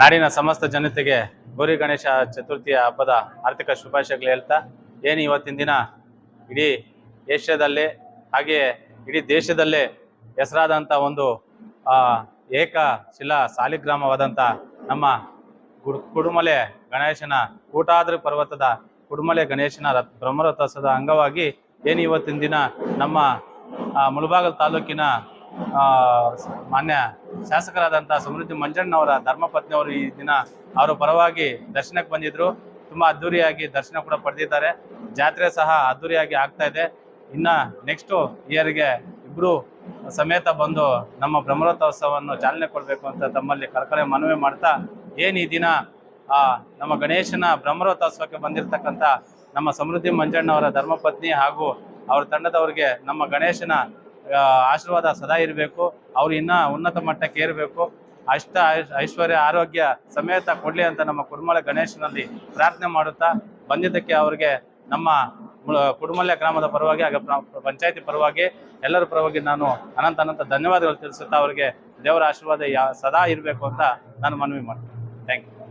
ನಾಡಿನ ಸಮಸ್ತ ಜನತೆಗೆ ಗೌರಿ ಗಣೇಶ ಚತುರ್ಥಿಯ ಹಬ್ಬದ ಆರ್ಥಿಕ ಶುಭಾಶಯಗಳು ಹೇಳ್ತಾ, ಏನು ಇವತ್ತಿನ ದಿನ? ಇಡೀ ಏಷ್ಯಾದಲ್ಲೇ, ಹಾಗೆಯೇ ಇಡೀ ದೇಶದಲ್ಲೇ ಹೆಸರಾದಂಥ ಒಂದು ಏಕ ಶಿಲಾ ಸಾಲಿಗ್ರಾಮವಾದಂಥ ನಮ್ಮ ಗುಡ್ ಕುಡುಮಲೆ ಗಣೇಶನ ಕೂಟಾದ್ರಿ ಪರ್ವತದ ಕುಡುಮಲೆ ಗಣೇಶನ ರಥ, ಬ್ರಹ್ಮರಥೋತ್ಸವದ ಅಂಗವಾಗಿ ಏನು ಇವತ್ತಿನ ದಿನ? ನಮ್ಮ ಮುಳಬಾಗಲು ತಾಲೂಕಿನ ಮಾನ್ಯ ಶಾಸಕರಾದಂಥ ಸಮೃದ್ಧಿ ಮಂಜಣ್ಣವರ ಧರ್ಮಪತ್ನಿಯವರು ಈ ದಿನ ಅವರ ಪರವಾಗಿ ದರ್ಶನಕ್ಕೆ ಬಂದಿದ್ರು. ತುಂಬ ಅದ್ದೂರಿಯಾಗಿ ದರ್ಶನ ಕೂಡ ಪಡೆದಿದ್ದಾರೆ. ಜಾತ್ರೆ ಸಹ ಅದ್ದೂರಿಯಾಗಿ ಆಗ್ತಾ ಇದೆ. ಇನ್ನು ನೆಕ್ಸ್ಟು ಇಯರ್ಗೆ ಇಬ್ಬರು ಸಮೇತ ಬಂದು ನಮ್ಮ ಬ್ರಹ್ಮರಥೋತ್ಸವವನ್ನು ಚಾಲನೆ ಕೊಡಬೇಕು ಅಂತ ತಮ್ಮಲ್ಲಿ ಕಳಕಳೆ ಮನವಿ ಮಾಡ್ತಾ ಏನು ಈ ದಿನ ನಮ್ಮ ಗಣೇಶನ ಬ್ರಹ್ಮರಥೋತ್ಸವಕ್ಕೆ ಬಂದಿರತಕ್ಕಂಥ ನಮ್ಮ ಸಮೃದ್ಧಿ ಮಂಜಣ್ಣವರ ಧರ್ಮಪತ್ನಿ ಹಾಗೂ ಅವ್ರ ತಂಡದವರಿಗೆ ನಮ್ಮ ಗಣೇಶನ ಆಶೀರ್ವಾದ ಸದಾ ಇರಬೇಕು. ಅವ್ರು ಇನ್ನ ಉನ್ನತ ಮಟ್ಟಕ್ಕೆ ಏರಬೇಕು. ಅಷ್ಟ ಐಶ್- ಐಶ್ವರ್ಯ, ಆರೋಗ್ಯ ಸಮೇತ ಕೊಡ್ಲಿ ಅಂತ ನಮ್ಮ ಕುಡುಮಲ ಗಣೇಶನಲ್ಲಿ ಪ್ರಾರ್ಥನೆ ಮಾಡುತ್ತಾ ಬಂದಿದ್ದಕ್ಕೆ ಅವರಿಗೆ ನಮ್ಮ ಕುಡುಮಲ್ಯ ಗ್ರಾಮದ ಪರವಾಗಿ ಹಾಗೆ ಪಂಚಾಯತಿ ಪರವಾಗಿ, ಎಲ್ಲರ ಪರವಾಗಿ ನಾನು ಅನಂತ ಅನಂತ ಧನ್ಯವಾದಗಳು ತಿಳಿಸುತ್ತಾ ಅವರಿಗೆ ದೇವರ ಆಶೀರ್ವಾದ ಸದಾ ಇರಬೇಕು ಅಂತ ನಾನು ಮನವಿ ಮಾಡ್ತೀನಿ. Thank you